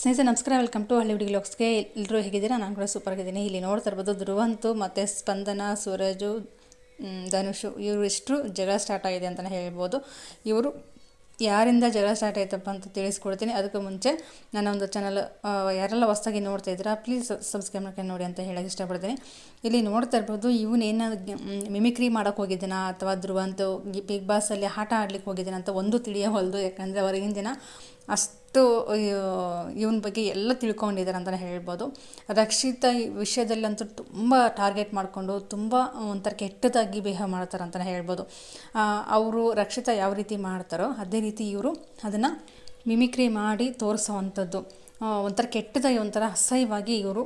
ಸ್ನೇಹಿತರೆ, ನಮಸ್ಕಾರ. Welcome to ಹಳ್ಳಿ ಹುಡುಗಿ ಲೋಕ್ಸ್ಗೆ ಎಲ್ಲರೂ ಹೇಗಿದ್ದೀರಾ? ನಾನು ಕೂಡ ಸೂಪರ್ ಆಗಿದ್ದೀನಿ ಇಲ್ಲಿ ನೋಡ್ತಾ ಇರ್ಬೋದು ಧ್ರುವಂತು ಮತ್ತು ಸ್ಪಂದನ, ಸೂರಜು ಧನುಷು. ಇವರು ಇಷ್ಟು ಜಗಳ ಸ್ಟಾರ್ಟ್ ಆಗಿದೆ ಅಂತಲೇ ಹೇಳ್ಬೋದು. ಇವರು ಯಾರಿಂದ ಜಗಳ ಸ್ಟಾರ್ಟ್ ಆಯ್ತಪ್ಪ ಅಂತ ತಿಳಿಸ್ಕೊಡ್ತೀನಿ. ಅದಕ್ಕೆ ಮುಂಚೆ ನನ್ನ ಒಂದು ಚಾನಲ್ ಯಾರೆಲ್ಲ ಹೊಸ್ದಾಗಿ ನೋಡ್ತಾ ಇದ್ದೀರಾ ಪ್ಲೀಸ್ ಸಬ್ಸ್ಕ್ರೈಬ್ ಮಾಡ್ಕೊಂಡು ನೋಡಿ ಅಂತ ಹೇಳೋಕ್ಕೆ ಇಷ್ಟಪಡ್ತೀನಿ. ಇಲ್ಲಿ ನೋಡ್ತಾ ಇರ್ಬೋದು ಇವನು ಏನು ಮಿಮಿಕ್ರಿ ಮಾಡೋಕ್ಕೆ ಹೋಗಿದ್ದಾನ ಅಥವಾ ಧ್ರುವಂತು ಬಿಗ್ ಬಾಸಲ್ಲಿ ಆಟ ಆಡ್ಲಿಕ್ಕೆ ಹೋಗಿದ್ದಾನ ಅಂತ ಒಂದು ತಿಳಿಯ ಹೊಲ್ದು ಯಾಕಂದರೆ ಹೊರಗಿನ ದಿನ ಅಷ್ಟು ಇವನ ಬಗ್ಗೆ ಎಲ್ಲ ತಿಳ್ಕೊಂಡಿದ್ದಾರೆ ಅಂತಲೇ ಹೇಳ್ಬೋದು. ರಕ್ಷಿತ ವಿಷಯದಲ್ಲಂತೂ ತುಂಬ ಟಾರ್ಗೆಟ್ ಮಾಡಿಕೊಂಡು, ತುಂಬ ಒಂಥರ ಕೆಟ್ಟದಾಗಿ ಬಿಹೇವ್ ಮಾಡ್ತಾರೆ ಅಂತಲೇ ಹೇಳ್ಬೋದು. ಅವರು ರಕ್ಷಿತ ಯಾವ ರೀತಿ ಮಾಡ್ತಾರೋ, ಅದೇ ರೀತಿ ಇವರು ಅದನ್ನು ಮಿಮಿಕ್ರಿ ಮಾಡಿ ತೋರಿಸೋವಂಥದ್ದು. ಒಂಥರ ಕೆಟ್ಟದಾಗಿ, ಒಂಥರ ಅಸಹ್ಯವಾಗಿ ಇವರು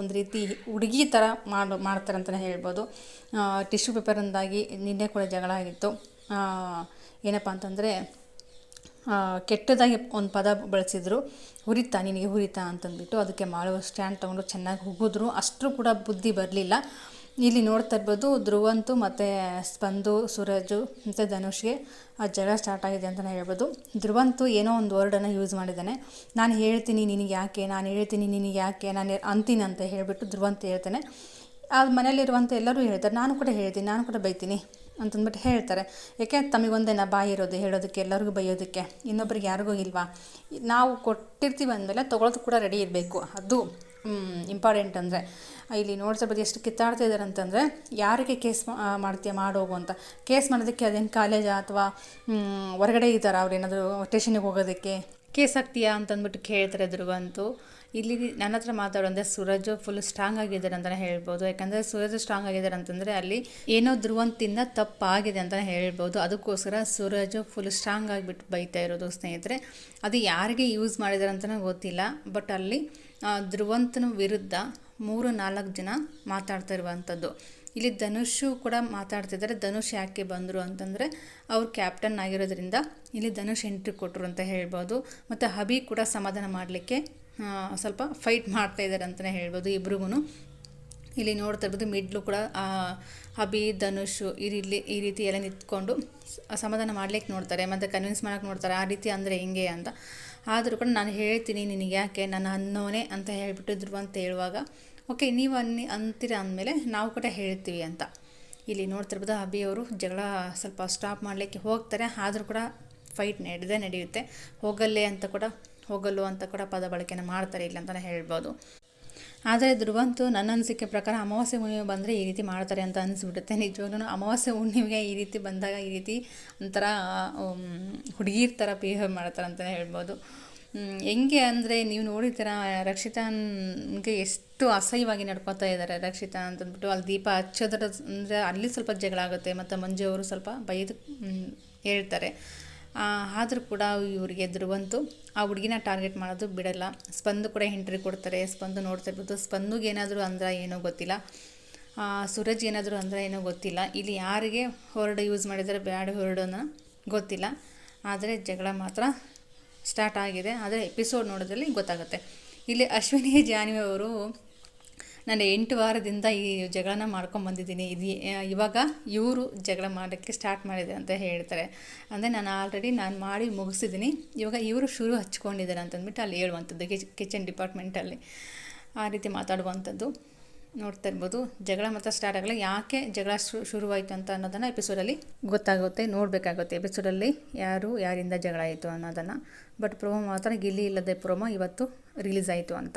ಒಂದು ರೀತಿ ಹುಡುಗಿ ಥರ ಮಾಡು, ಮಾಡ್ತಾರೆ ಅಂತಲೇ ಹೇಳ್ಬೋದು. ಟಿಶ್ಯೂ ಪೇಪರಿಂದಾಗಿ ನಿನ್ನೆ ಕೂಡ ಜಗಳ ಆಗಿತ್ತು. ಏನಪ್ಪ ಅಂತಂದರೆ ಕೆಟ್ಟದಾಗಿ ಒಂದು ಪದ ಬಳಸಿದ್ರು, ಹುರಿತಾ, ನಿನಗೆ ಹುರಿತಾ ಅಂತಂದ್ಬಿಟ್ಟು ಅದಕ್ಕೆ ಮಾಡುವ ಸ್ಟ್ಯಾಂಡ್ ತೊಗೊಂಡು ಚೆನ್ನಾಗಿ ಹುಗಿದ್ರು ಅಷ್ಟರೂ ಕೂಡ ಬುದ್ಧಿ ಬರಲಿಲ್ಲ. ಇಲ್ಲಿ ನೋಡ್ತಾ ಇರ್ಬೋದು, ಧ್ರುವಂತು ಮತ್ತು ಸ್ಪಂದು, ಸೂರಜು ಮತ್ತು ಧನುಷ್ಗೆ ಆ ಜಗಳ ಸ್ಟಾರ್ಟ್ ಆಗಿದೆ ಅಂತಲೇ ಹೇಳ್ಬೋದು. ಧ್ರುವಂತು ಏನೋ ಒಂದು ವರ್ಡನ್ನು ಯೂಸ್ ಮಾಡಿದ್ದಾನೆ. ನಾನು ಹೇಳ್ತೀನಿ ನಿನಗೆ ಯಾಕೆ, ನಾನು ಹೇಳ್ತೀನಿ ನಿನಗೆ ಯಾಕೆ, ನಾನು ಅಂತೀನಿ ಅಂತ ಹೇಳಿಬಿಟ್ಟು ಧ್ರುವಂತ ಹೇಳ್ತಾನೆ. ಆ ಮನೆಯಲ್ಲಿರುವಂಥ ಎಲ್ಲರೂ ಹೇಳ್ತಾರೆ, ನಾನು ಕೂಡ ಹೇಳ್ತೀನಿ, ನಾನು ಕೂಡ ಬೈತೀನಿ ಅಂತಂದ್ಬಿಟ್ಟು ಹೇಳ್ತಾರೆ. ಯಾಕೆ? ತಮಗೊಂದೇನ ಬಾಯಿ ಇರೋದು, ಹೇಳೋದಕ್ಕೆ, ಎಲ್ಲರಿಗೂ ಬೈಯೋದಕ್ಕೆ. ಇನ್ನೊಬ್ರಿಗೆ ಯಾರಿಗೂ ಇಲ್ವಾ? ನಾವು ಕೊಟ್ಟಿರ್ತೀವಿ ಅಂದಮೇಲೆ ತೊಗೊಳೋದು ಕೂಡ ರೆಡಿ ಇರಬೇಕು. ಅದು ಇಂಪಾರ್ಟೆಂಟ್ ಅಂದರೆ. ಇಲ್ಲಿ ನೋಡ್ತಾ ಬಗ್ಗೆ ಎಷ್ಟು ಕಿತ್ತಾಡ್ತಾ ಇದ್ದಾರೆ ಅಂತಂದರೆ, ಯಾರಿಗೆ ಕೇಸ್ ಮಾಡ್ತೀಯ ಮಾಡೋಗು ಅಂತ. ಕೇಸ್ ಮಾಡೋದಕ್ಕೆ ಅದೇನು ಕಾಲೇಜಾ ಅಥವಾ ಹೊರಗಡೆ ಇದ್ದಾರೆ ಅವ್ರು ಏನಾದರೂ ಹೋಗೋದಕ್ಕೆ? ಕೇಸ್ ಆಗ್ತೀಯಾ ಅಂತಂದ್ಬಿಟ್ಟು ಕೇಳ್ತಾರೆ ಧ್ರುವಂತು ಇಲ್ಲಿ ನನ್ನ ಹತ್ರ ಮಾತಾಡೋಂದ್ರೆ ಸೂರಜ್ ಫುಲ್ ಸ್ಟ್ರಾಂಗ್ ಆಗಿದ್ದಾರೆ ಅಂತಲೇ ಹೇಳ್ಬೋದು. ಯಾಕಂದರೆ ಸೂರಜ್ ಸ್ಟ್ರಾಂಗ್ ಆಗಿದ್ದಾರೆ ಅಂತಂದರೆ ಅಲ್ಲಿ ಏನೋ ಧ್ರುವಂತಿಂದ ತಪ್ಪಾಗಿದೆ ಅಂತ ಹೇಳ್ಬೋದು. ಅದಕ್ಕೋಸ್ಕರ ಸೂರಜ್ ಫುಲ್ ಸ್ಟ್ರಾಂಗ್ ಆಗಿಬಿಟ್ಟು ಬೈತಾ ಇರೋದು ಸ್ನೇಹಿತರೆ. ಅದು ಯಾರಿಗೆ ಯೂಸ್ ಮಾಡಿದ್ದಾರೆ ಅಂತಲೂ ಗೊತ್ತಿಲ್ಲ. ಬಟ್ ಅಲ್ಲಿ ಧ್ರುವಂತನ ವಿರುದ್ಧ ಮೂರು ನಾಲ್ಕು ಜನ ಮಾತಾಡ್ತಾ ಇರುವಂಥದ್ದು ಇಲ್ಲಿ ಧನುಷು ಕೂಡ ಮಾತಾಡ್ತಿದ್ದಾರೆ. ಧನುಷ್ ಯಾಕೆ ಬಂದರು ಅಂತಂದರೆ ಅವ್ರು ಕ್ಯಾಪ್ಟನ್ ಆಗಿರೋದ್ರಿಂದ ಇಲ್ಲಿ ಧನುಷ್ ಎಂಟ್ರಿ ಕೊಟ್ಟರು ಅಂತ ಹೇಳ್ಬೋದು. ಮತ್ತು ಹಬಿ ಕೂಡ ಸಮಾಧಾನ ಮಾಡಲಿಕ್ಕೆ ಸ್ವಲ್ಪ ಫೈಟ್ ಮಾಡ್ತಾ ಇದ್ದಾರೆ ಅಂತಲೇ ಹೇಳ್ಬೋದು ಇಬ್ರಿಗೂ ಇಲ್ಲಿ ನೋಡ್ತಾ ಇರ್ಬೋದು ಮಿಡ್ಲು ಕೂಡ ಹಬಿ, ಧನುಷ್ ಈ ರೀತಿ ಈ ರೀತಿ ಎಲ್ಲ ನಿಂತ್ಕೊಂಡು ಸಮಾಧಾನ ಮಾಡ್ಲಿಕ್ಕೆ ನೋಡ್ತಾರೆ. ಮತ್ತು ಕನ್ವಿನ್ಸ್ ಮಾಡೋಕೆ ನೋಡ್ತಾರೆ, ಆ ರೀತಿ ಅಂದರೆ ಹೆಂಗೆ ಅಂತ. ಆದರೂ ಕೂಡ ನಾನು ಹೇಳ್ತೀನಿ ನಿನಗೆ ಯಾಕೆ ನಾನು ಅನ್ನೋನೇ ಅಂತ ಹೇಳ್ಬಿಟ್ಟಿದ್ರು ಅಂತ ಹೇಳುವಾಗ ಓಕೆ, ನೀವು ಅನ್ನಿ, ಅಂತೀರ ಅಂದಮೇಲೆ ನಾವು ಕೂಡ ಹೇಳ್ತೀವಿ ಅಂತ. ಇಲ್ಲಿ ನೋಡ್ತಿರ್ಬೋದು ಅಭಿಯವರು ಜಗಳ ಸ್ವಲ್ಪ ಸ್ಟಾಪ್ ಮಾಡಲಿಕ್ಕೆ ಹೋಗ್ತಾರೆ, ಆದರೂ ಕೂಡ ಫೈಟ್ ನಡೆದೇ ನಡೆಯುತ್ತೆ. ಹೋಗಲ್ಲೇ ಅಂತ ಕೂಡ, ಹೋಗಲ್ಲು ಅಂತ ಕೂಡ ಪದ ಬಳಕೆನ ಮಾಡ್ತಾರೆ ಇಲ್ಲ ಅಂತಲೇ ಹೇಳ್ಬೋದು. ಆದರೆ ಧ್ರುವಂತು ನನ್ನ ಅನಿಸಿಕೆ ಪ್ರಕಾರ ಅಮಾವಾಸ್ಯೆ ಹುಣ್ಣಿಮೆ ಬಂದರೆ ಈ ರೀತಿ ಮಾಡ್ತಾರೆ ಅಂತ ಅನಿಸ್ಬಿಡುತ್ತೆ. ನಿಜವಾಗ್ಲೂ ಅಮಾವಾಸ್ಯೆ ಹುಣ್ಣಿಮೆಗೆ ಈ ರೀತಿ ಬಂದಾಗ ಈ ರೀತಿ ಒಂಥರ ಹುಡುಗಿರ್ ಥರ ಬಿಹೇವ್ ಮಾಡ್ತಾರೆ ಅಂತಲೇ ಹೇಳ್ಬೋದು. ಹೆಂಗೆ ಅಂದರೆ ನೀವು ನೋಡಿದ್ದೀರ ರಕ್ಷಿತಾನ್ಗೆ ಎಷ್ಟು ಅಸಹ್ಯವಾಗಿ ನಡ್ಕೊತಾ ಇದ್ದಾರೆ ರಕ್ಷಿತಾ ಅಂತಂದ್ಬಿಟ್ಟು ಅಲ್ಲಿ ದೀಪ ಹಚ್ಚೋದ್ರ ಅಂದರೆ ಅಲ್ಲಿ ಸ್ವಲ್ಪ ಜಗಳ ಆಗುತ್ತೆ, ಮತ್ತು ಮಂಜು ಅವರು ಸ್ವಲ್ಪ ಬೈದು ಹೇಳ್ತಾರೆ. ಆದರೂ ಕೂಡ ಇವ್ರಿಗೆ ಎದುರು ಬಂತು. ಆ ಹುಡುಗಿನ ಟಾರ್ಗೆಟ್ ಮಾಡೋದು ಬಿಡಲ್ಲ. ಸ್ಪಂದು ಕೂಡ ಎಂಟ್ರಿ ಕೊಡ್ತಾರೆ. ಸ್ಪಂದು ನೋಡ್ತಾ ಇರ್ಬೋದು. ಸ್ಪಂದುಗೆ ಏನಾದರೂ ಅಂದ್ರೆ ಏನೋ ಗೊತ್ತಿಲ್ಲ. ಸೂರಜ್ ಏನಾದರೂ ಅಂದ್ರೆ ಏನೋ ಗೊತ್ತಿಲ್ಲ. ಇಲ್ಲಿ ಯಾರಿಗೆ ಹೊರಡು ಯೂಸ್ ಮಾಡಿದರೆ, ಬ್ಯಾಡ್ ಹೊರಡೋನ ಗೊತ್ತಿಲ್ಲ. ಆದರೆ ಜಗಳ ಮಾತ್ರ ಸ್ಟಾರ್ಟ್ ಆಗಿದೆ. ಆದರೆ ಎಪಿಸೋಡ್ ನೋಡೋದ್ರಲ್ಲಿ ಗೊತ್ತಾಗುತ್ತೆ. ಇಲ್ಲಿ ಅಶ್ವಿನಿ ಜಾನ್ವಿ ಅವರು, ನಾನು ಎಂಟು ವಾರದಿಂದ ಈ ಜಗಳನ ಮಾಡ್ಕೊಂಡು ಬಂದಿದ್ದೀನಿ. ಇದು ಇವಾಗ ಇವರು ಜಗಳ ಮಾಡೋಕ್ಕೆ ಸ್ಟಾರ್ಟ್ ಮಾಡಿದೆ ಅಂತ ಹೇಳ್ತಾರೆ. ಅಂದರೆ ನಾನು ಆಲ್ರೆಡಿ ನಾನು ಮಾಡಿ ಮುಗಿಸಿದ್ದೀನಿ. ಇವಾಗ ಇವರು ಶುರು ಹಚ್ಕೊಂಡಿದ್ದಾರೆ ಅಂತಂದ್ಬಿಟ್ಟು ಅಲ್ಲಿ ಹೇಳುವಂಥದ್ದು ಕಿಚನ್ ಡಿಪಾರ್ಟ್ಮೆಂಟಲ್ಲಿ ಆ ರೀತಿ ಮಾತಾಡುವಂಥದ್ದು. ನೋಡ್ತಾ ಇರ್ಬೋದು. ಜಗಳ ಮಾತ್ರ ಸ್ಟಾರ್ಟ್ ಆಗಲ್ಲ. ಯಾಕೆ ಜಗಳ ಶುರುವಾಯಿತು ಅಂತ ಅನ್ನೋದನ್ನು ಎಪಿಸೋಡಲ್ಲಿ ಗೊತ್ತಾಗುತ್ತೆ, ನೋಡಬೇಕಾಗುತ್ತೆ. ಎಪಿಸೋಡಲ್ಲಿ ಯಾರು, ಯಾರಿಂದ ಜಗಳ ಆಯಿತು ಅನ್ನೋದನ್ನು. ಬಟ್ ಪ್ರೋಮೋ ಮಾತ್ರ ಗಿಲ್ಲಿ ಇಲ್ಲದೆ ಪ್ರೋಮೋ ಇವತ್ತು ರಿಲೀಸ್ ಆಯಿತು ಅಂತ.